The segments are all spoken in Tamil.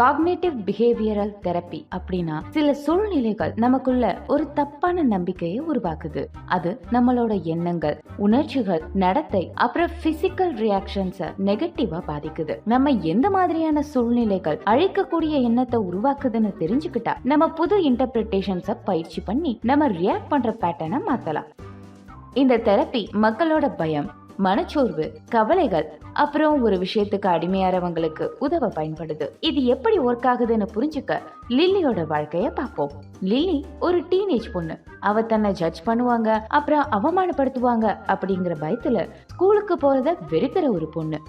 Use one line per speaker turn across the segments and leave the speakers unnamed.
காக்னேட்டிவ் பிஹேவியரல் தெரப்பி அப்படின்னா சில சூழ்நிலைகள் நமக்குள்ள ஒரு தப்பான நம்பிக்கையை உருவாக்குது. அது நம்மளோட எண்ணங்கள் உணர்ச்சிகள் நடத்தை அப்புறம் பிசிக்கல் ரியாக்ஷன்ஸ நெகட்டிவா பாதிக்குது. நம்ம எந்த மாதிரியான சூழ்நிலைகள் அழிக்கக்கூடிய எண்ணத்தை உருவாக்குதுன்னு தெரிஞ்சுக்கிட்டா நம்ம புது இன்டர்பிரிட்டேஷன்ஸ பயிற்சி பண்ணி நம்ம ரியாக்ட் பண்ற பேட்டர்னை மாத்தலாம். இந்த தெரப்பி மக்களோட பயம் மனச்சோர்வு கவலைகள் அப்புறம் ஒரு விஷயத்துக்கு அடிமையாறவங்களுக்கு உதவ பயன்படுது. இது எப்படி ஒர்க் ஆகுதுன்னு புரிஞ்சுக்க லில்லியோட வாழ்க்கைய பார்ப்போம் லில்லி ஒரு டீனேஜ் பொண்ணு. அவ தன்னை ஜட்ஜ் பண்ணுவாங்க அப்புறம் அவமானப்படுத்துவாங்க அப்படிங்கிற பயத்துல ஸ்கூலுக்கு போறத வெறுக்கிற ஒரு பொண்ணு.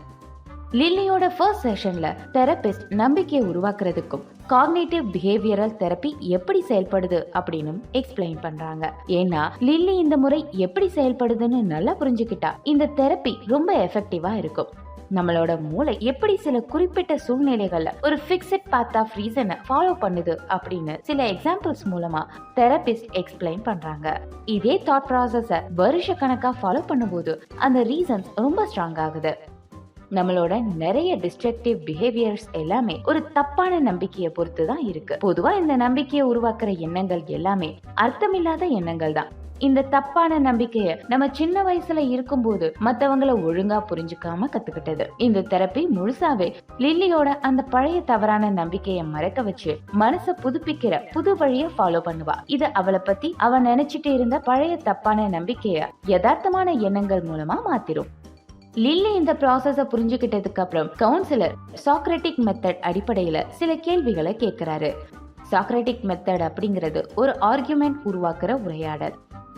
லில்லியோட ஃபர்ஸ்ட் செஷன்ல தெரபிஸ்ட் நம்பிக்கையை உருவாக்குறதுக்கும் காக்னேட்டிவ் பிஹேவியரல் தெரப்பி எப்படி செயல்படுது அப்படின்னு எக்ஸ்பிளைன் பண்றாங்க. ஏன்னா லில்லி இந்த முறை எப்படி செயல்படுதுன்னு நல்லா புரிஞ்சுக்கிட்டா இந்த தெரப்பி ரொம்ப எஃபெக்டிவா இருக்கும். நம்மளோட மூளை எப்படி சில குறிப்பிட்ட சூழ்நிலைகள்ல ஒரு ஃபிக்ஸட் பாத் ஆஃப் ரீசனை ஃபாலோ பண்ணுது அப்படின்னு சில எக்ஸாம்பிள்ஸ் மூலமா தெரபிஸ்ட் எக்ஸ்பிளைன் பண்றாங்க. இதே தாட் ப்ராசஸ வருஷ கணக்கா ஃபாலோ பண்ணும்போது அந்த ரீசன்ஸ் ரொம்ப ஸ்ட்ராங் ஆகுது. நம்மளோட நிறைய டிஸ்ட்ரக்டிவ் பிஹேவியர்ஸ் எல்லாமே ஒரு தப்பான நம்பிக்கையை பொறுத்து தான் இருக்கு. பொதுவா இந்த நம்பிக்கையை உருவாக்குற எண்ணங்கள் எல்லாமே அர்த்தமில்லாத எண்ணங்கள் தான். இந்த தப்பான நம்பிக்கைய நம்ம சின்ன வயசுல இருக்கும்போது மத்தவங்கள ஒழுங்கா புரிஞ்சுக்காம கத்துக்கிட்டது. இந்த தெரப்பி முழுசாவே லில்லியோட அந்த பழைய தவறான நம்பிக்கைய மறக்க வச்சு மனச புதுப்பிக்கிற புது வழிய ஃபாலோ பண்ணுவா. இது அவளை பத்தி அவ நினைச்சிட்டு இருந்த பழைய தப்பான நம்பிக்கைய யதார்த்தமான எண்ணங்கள் மூலமா மாத்திரும். லில்லி இந்த ப்ராசஸ புரிஞ்சுக்கிட்டதுக்கு அப்புறம் கவுன்சிலர் சாக்ரட்டிக் மெத்தட் அடிப்படையில சில கேள்விகளை கேட்கிறாரு சாக்ரட்டிக் மெத்தட் அப்படிங்கிறது ஒரு ஆர்கியூமெண்ட் உருவாக்குற உரையாடல்.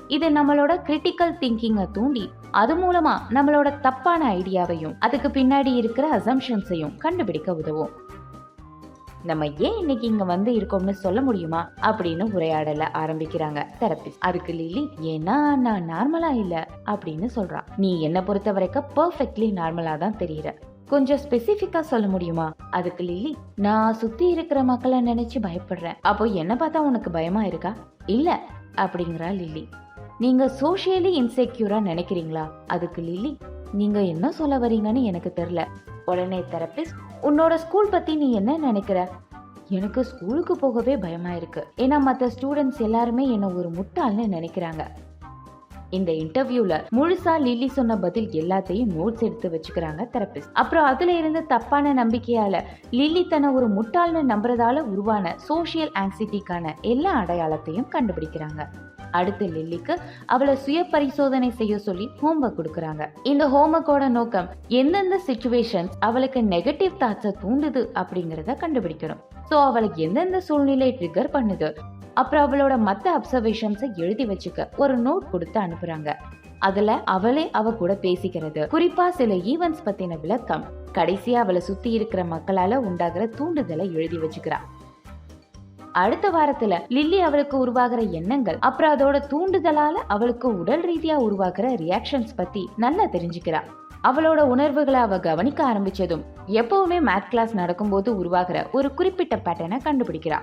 இது நம்மளோட கிரிட்டிக்கல் திங்கிங்கை தூண்டி அது மூலமா நம்மளோட தப்பான ஐடியாவையும் அதுக்கு பின்னாடி இருக்கிற அசம்ஷன்ஸையும் கண்டுபிடிக்க உதவும். நம்ம ஏன் இன்னைக்கு இங்க வந்து இருக்கோம்னு சொல்ல முடியுமா அப்படின்னு உரையாடல ஆரம்பிக்கிறாங்க தெரபிஸ்ட் அதுக்கு லிலி ஏன்னா நான் நார்மலா இல்ல அப்படின்னு சொல்றான் நீ என்ன பொறுத்த வரைக்கும் பெர்ஃபெக்ட்லி நார்மலா தான் தெரியுற. கொஞ்சம் ஸ்பெசிஃபிக்கா சொல்ல முடியுமா? அதுக்கு லிலி நான் சுத்தி இருக்கிற மக்களை நினைச்சு பயப்படுறேன். அப்போ என்ன பார்த்தா உனக்கு பயமா இருக்கா? இல்ல அப்படிங்கிறா லில்லி. நீங்க சோஷியலி இன்செக்யூரா நினைக்கிறீங்களா? அதுக்கு லில்லி நீங்க என்ன சொல்ல வரீங்கன்னு எனக்கு தெரியல. உடனே தெரப்பிஸ்ட் உன்னோட ஸ்கூல் பத்தி நீ என்ன நினைக்கிற? எனக்கு ஸ்கூலுக்கு போகவே பயமா இருக்கு ஏன்னா மற்ற ஸ்டூடெண்ட்ஸ் எல்லாருமே என்ன ஒரு முட்டாள்னு நினைக்கிறாங்க. இந்த இன்டர்வியூல முழுசா லில்லி சொன்ன பதில் எல்லாத்தையும் நோட்ஸ் எடுத்து வச்சுக்கிறாங்க தெரப்பிஸ்ட். அப்புறம் அதுல இருந்து தப்பான நம்பிக்கையால லில்லி தன்னை ஒரு முட்டாள்னு நம்புறதால உருவான சோஷியல் ஆங்ஸைட்டிக்கான எல்லா அடையாளத்தையும் கண்டுபிடிக்கிறாங்க. அடுத்து லில்லிக்கு அவளை சுய பரிசோதனை செய்ய சொல்லி ஹோம்ஒர்க் கொடுக்கறாங்க. இந்த ஹோம்ஒர்க்கோட நோக்கம் எந்தெந்த சுச்சுவேஷன்ஸ் அவளுக்கு நெகட்டிவ் தாட்ஸை தூண்டுது அப்படிங்கிறத கண்டுபிடிக்கணும். ஸோ அவளுக்கு எந்தெந்த சூழ்நிலை ட்ரிகர் பண்ணுது? அப்புறம் அவளோட மத்த அப்சர்வேஷன்ஸை எழுதி வச்சுக்க ஒரு நோட் கொடுத்து அனுப்புறாங்க. அதுல அவளே அவ கூட பேசிக்கிறது. குறிப்பா சில ஈவெண்ட்ஸ் பத்தின விளக்கம் கடைசியா அவளை சுத்தி இருக்கிற மக்களால உண்டாகிற தூண்டுதலை எழுதி வச்சுக்கிறா. அடுத்த வாரத்துல லில்லி அவளுக்கு உருவாகிற எண்ணங்கள் அப்புறம் அதோட தூண்டுதலால அவளுக்கு உடல் ரீதியா உருவாகிற ரியாக்ஷன்ஸ் பத்தி நல்லா தெரிஞ்சுக்கிறா. அவளோட உணர்வுகளை அவ கவனிக்க ஆரம்பிச்சதும் எப்பவுமே மேத் கிளாஸ் நடக்கும்போது உருவாகிற ஒரு குறிப்பிட்ட பேட்டர்னை கண்டுபிடிக்கிறா.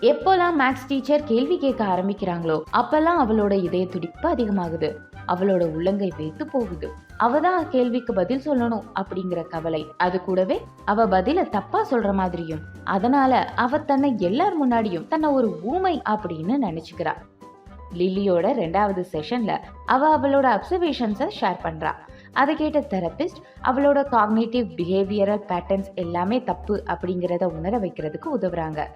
எப்போல்லாம் மேக்ஸ் டீச்சர் கேள்வி கேட்க ஆரம்பிக்கிறாங்களோ அப்பெல்லாம் அவளோட இதய துடிப்பு அதிகமாகுது. அவளோட உள்ளங்கை வைத்து போகுது. அவ தான் கேள்விக்கு பதில் சொல்லணும் அப்படிங்கிற கவலை. அது கூடவே அவ பதில தப்பா சொல்ற மாதிரியும் அதனால அவ தன்னை எல்லார் முன்னாடியும் தன்னை ஒரு ஊமை அப்படின்னு நினைச்சுக்கிறா. லில்லியோட ரெண்டாவது செஷன்ல அவ அவளோட அப்சர்வேஷன்ஸை ஷேர் பண்றா. அதை கேட்ட தெரபிஸ்ட் அவளோட காக்னேட்டிவ் பிஹேவியரல் பேட்டர்ன்ஸ் எல்லாமே தப்பு அப்படிங்கிறத உணர வைக்கிறதுக்கு உதவுறாங்க.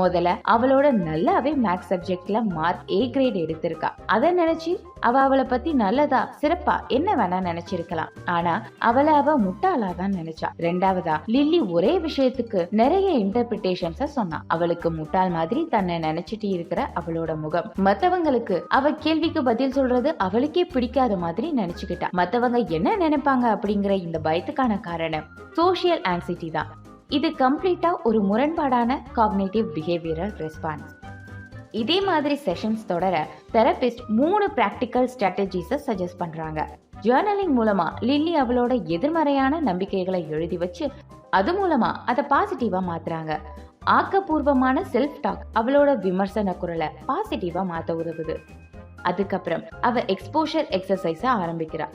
முதல்ல அவளோட நல்லாவே மேக்ஸ் சப்ஜெக்ட்ல மார்க் ஏ கிரேட் எடுத்திருக்கா. அதை நினைச்சு அவ அவளை பத்தி நல்லதா சிறப்பா என்ன வேணா நினைச்சிருக்கலாம். ஆனா அவளை அவ முட்டாளா தான் நினைச்சா. ரெண்டாவதா லில்லி ஒரே விஷயத்துக்கு நிறைய இன்டர்பிரிட்டேஷன்ஸ சொன்னா. அவளுக்கு முட்டாள் மாதிரி தன்னை நினைச்சிட்டு இருக்கிற அவளோட முகம். மத்தவங்களுக்கு அவ கேள்விக்கு பதில் சொல்றது அவளுக்கே பிடிக்காத மாதிரி நினைச்சுக்கிட்டா. மத்தவங்க என்ன நினைப்பாங்க அப்படிங்கிற இந்த பயத்துக்கான காரணம் சோஷியல் ஆங்ஸைட்டி தான். இது கம்ப்ளீட்டாக ஒரு முரண்பாடான காக்னேட்டிவ் பிஹேவியரல் ரெஸ்பான்ஸ் இதே மாதிரி செஷன்ஸ் தொடர தெரபிஸ்ட் மூணு ப்ராக்டிக்கல் ஸ்ட்ராட்டஜிஸை சஜஸ்ட் பண்ணுறாங்க ஜேர்னலிங் மூலமாக லில்லி அவளோட எதிர்மறையான நம்பிக்கைகளை எழுதி வச்சு அது மூலமாக அதை பாசிட்டிவாக மாற்றுறாங்க ஆக்கப்பூர்வமான செல்ஃப் டாக் அவளோட விமர்சன குரலை பாசிட்டிவாக மாற்ற உதவுது. அதுக்கப்புறம் அவ எக்ஸ்போஷர் எக்ஸசைஸை ஆரம்பிக்கிறா.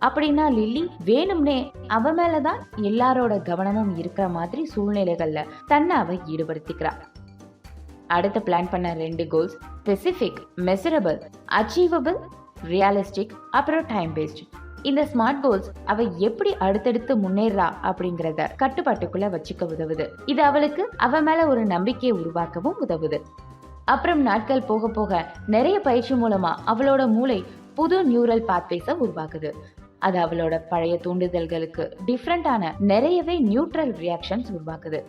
அப்படின்னா லில்லி வேணும்னே அவ மேலதான் எல்லாரோட கவனமும் இருக்கிற மாதிரி சூழ்நிலைகள்ல தன்னை அவ ஈடுபடுத்திக்கிறா. அடுத்து பிளான் பண்ண ரெண்டு goals specific measurable achievable realistic அப்புறம் டைம் பேஸ்ட் இந்த ஸ்மார்ட் கோல்ஸ் அவ எப்படி அடுத்தடுத்து முன்னேறா அப்படிங்கறத கட்டுப்பாட்டுக்குள்ள வச்சுக்க உதவுது. இது அவளுக்கு அவ மேல ஒரு நம்பிக்கையை உருவாக்கவும் உதவுது. அப்புறம் நாட்கள் போக போக நிறைய பயிற்சி மூலமா அவளோட மூளை புது நியூரல் பாத்வேஸை உருவாக்குது. அது அவளோட பழைய தூண்டுதல்களுக்கு டிஃப்ரெண்டான நிறையவே நியூட்ரல் ரியாக்ஷன்ஸ் உருவாக்குது.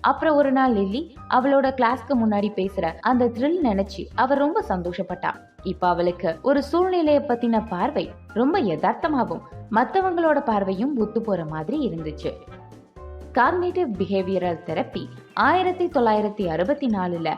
அப்புறம் ஒரு நாள் லில்லி அவளோட கிளாஸ்க்கு முன்னாடி பேசுற அந்த த்ரில் நினைச்சு அவ ரொம்ப சந்தோஷப்பட்டா. இப்ப அவளுக்கு ஒரு சூழ்நிலைய பத்தின பார்வை ரொம்ப யதார்த்தமாகவும் மத்தவங்களோட பார்வையும் ஒத்து போற மாதிரி இருந்துச்சு. காக்னேட்டிவ் பிஹேவியரல் தெரப்பி ஆயிரத்தி தொள்ளாயிரத்தி அறுபத்தி நாலுல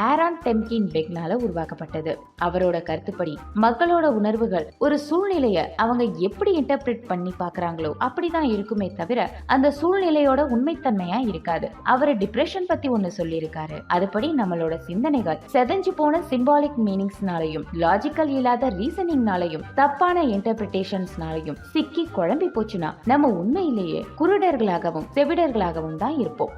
ஆரான் டெம்கின் பெக்னால உருவாக்கப்பட்டது. அவரோட கருத்துப்படி மக்களோட உணர்வுகள் ஒரு சூழ்நிலைய அவங்க எப்படி இன்டர்பிரேட் பண்ணி பாக்குறாங்களோ அப்படிதான் இருக்குமே தவிர அந்த சூழ்நிலையோட உண்மைத்தன்மையா இருக்காது. அவர் டிப்ரெஷன் பத்தி ஒண்ணு சொல்லியிருக்காரு. அதுபடி நம்மளோட சிந்தனைகள் செதஞ்சு போன சிம்பாலிக் மீனிங்ஸ்னாலையும் லாஜிக்கல் இல்லாத ரீசனிங்னாலையும் தப்பான இன்டர்பிரிட்டேஷன்ஸ்னாலையும் சிக்கி குழம்பி போச்சுன்னா நம்ம உண்மையிலேயே குருடர்களாகவும் செவிடர்களாகவும் தான் இருப்போம்.